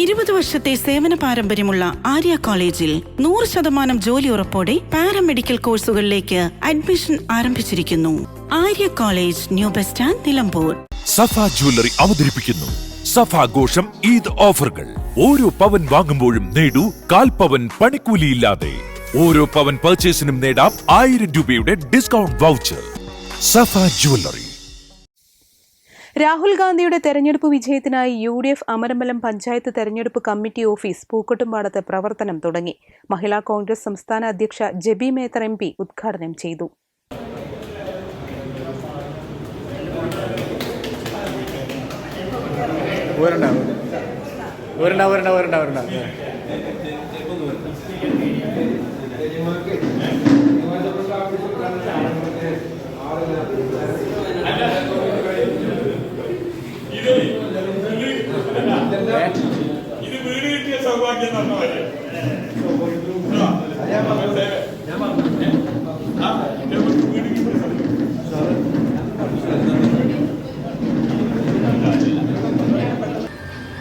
ഇരുപത് വർഷത്തെ സേവന പാരമ്പര്യമുള്ള ആര്യ കോളേജിൽ നൂറ് ശതമാനം ജോലി ഉറപ്പോടെ പാരാമെഡിക്കൽ കോഴ്സുകളിലേക്ക് അഡ്മിഷൻ ആരംഭിച്ചിരിക്കുന്നു. Arya college new bus stand Nilambur. Safa jewellery അവതരിപ്പിക്കുന്നു. സഫ ആഘോഷം ഈദ് ഓഫറുകൾ. ഓരോ പവൻ വാങ്ങുമ്പോഴും നേടൂ കാൽ പവൻ പണിക്കൂലിയില്ലാതെ. ഓരോ പവൻ പർച്ചേസിനും നേടാം ആയിരം രൂപയുടെ discount voucher Safa jewellery. Rahul ഗാന്ധിയുടെ തെരഞ്ഞെടുപ്പ് വിജയത്തിനായി U D F Amarambalam panchayat തെരഞ്ഞെടുപ്പ് കമ്മിറ്റി ഓഫീസ് പൂക്കോട്ടുംപാടത്ത് പ്രവർത്തനം തുടങ്ങി. മഹിളാ കോൺഗ്രസ് സംസ്ഥാന അധ്യക്ഷ ജെബി മേത്തർ എം പി ഉദ്ഘാടനം ചെയ്തു. ഇത് വീട് കിട്ടിയ സൗഭാഗ്യം തന്ന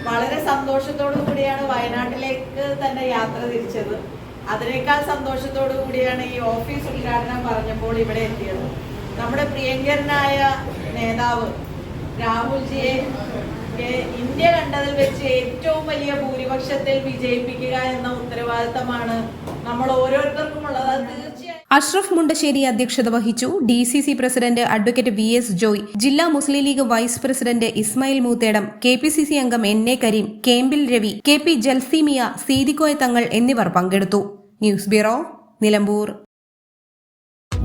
വളരെ സന്തോഷത്തോടു കൂടിയാണ് വയനാട്ടിലേക്ക് തന്നെ യാത്ര തിരിച്ചത്. അതിനേക്കാൾ സന്തോഷത്തോടു കൂടിയാണ് ഈ ഓഫീസ് ഉദ്ഘാടനം പറഞ്ഞപ്പോൾ ഇവിടെ എത്തിയത്. നമ്മുടെ പ്രിയങ്കരനായ നേതാവ് രാഹുൽജിയെ ഇന്ത്യ കണ്ടതിൽ വെച്ച് ഏറ്റവും വലിയ ഭൂരിപക്ഷത്തിൽ വിജയിപ്പിക്കുക എന്ന ഉത്തരവാദിത്തമാണ് നമ്മൾ ഓരോരുത്തർക്കും ഉള്ളത്. അഷ്റഫ് മുണ്ടശ്ശേരി അധ്യക്ഷത വഹിച്ചു D C C president advocate V S Joy ജില്ലാ Muslim League vice president Ismail Moothedam K P C C അംഗം N A Kareem കേമ്പിൽ Ravi K P Jalseemiya Seethikoya Thangal എന്നിവർ പങ്കെടുത്തു. News bureau Nilambur.